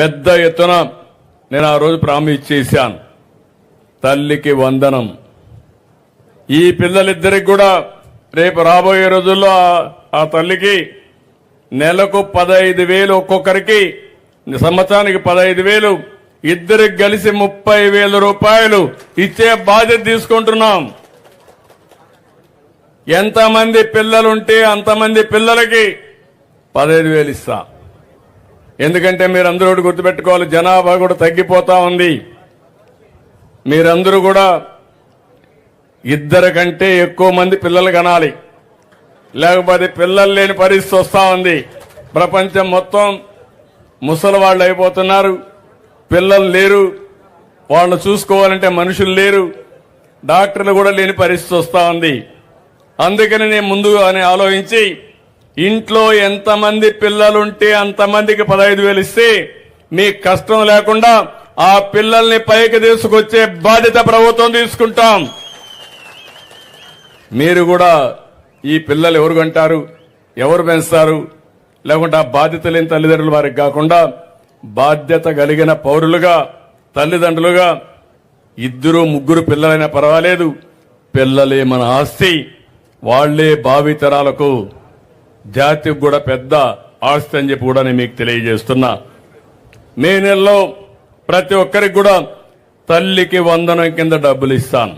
పెద్ద ఎత్తున నేను ఆ రోజు ప్రామిస్ చేశాను. తల్లికి వందనం. ఈ పిల్లలిద్దరికి కూడా రేపు రాబోయే రోజుల్లో ఆ- తల్లికి నెలకు పదహైదు వేలు ఒక్కొక్కరికి సంవత్సరానికి పదహైదు వేలు ఇద్దరికి కలిసి ముప్పై వేల రూపాయలు ఇచ్చే బాధ్యత తీసుకుంటున్నాం. ఎంతమంది పిల్లలుంటే అంతమంది పిల్లలకి పదహైదు వేలు ఇస్తా. ఎందుకంటే మీరందరూ ఒకటి గుర్తుపెట్టుకోవాలి జనాభా కూడా తగ్గిపోతా ఉంది. మీరందరూ కూడా ఇద్దరు కంటే ఎక్కువ మంది పిల్లలు కనాలి. లేకపోతే పిల్లలు లేని పరిస్థితి వస్తూ ఉంది. ప్రపంచం మొత్తం ముసలి వాళ్ళు అయిపోతున్నారు. పిల్లలు లేరు. వాళ్ళని చూసుకోవాలంటే మనుషులు లేరు. డాక్టర్లు కూడా లేని పరిస్థితి వస్తూ ఉంది. అందుకని నేను ముందుగానే అని ఆలోచించి ఇంట్లో ఎంతమంది పిల్లలుంటే అంతమందికి పదహైదు వేలు ఇస్తే మీకు కష్టం లేకుండా ఆ పిల్లల్ని పైకి తీసుకొచ్చే బాధ్యత ప్రభుత్వం తీసుకుంటాం. మీరు కూడా ఈ పిల్లలు ఎవరు కంటారు? ఎవరు పెంచుతారు? లేకుంటే ఆ బాధ్యత లేని తల్లిదండ్రులు వారికి కాకుండా బాధ్యత కలిగిన పౌరులుగా తల్లిదండ్రులుగా ఇద్దరు ముగ్గురు పిల్లలైనా పర్వాలేదు. పిల్లలే మన ఆస్తి. వాళ్ళే భావితరాలకు జాతికి కూడా పెద్ద ఆస్తి అని చెప్పి కూడా నేను మీకు తెలియజేస్తున్నా. మే నెలలో ప్రతి ఒక్కరికి కూడా తల్లికి వందనం కింద డబ్బులు ఇస్తాను.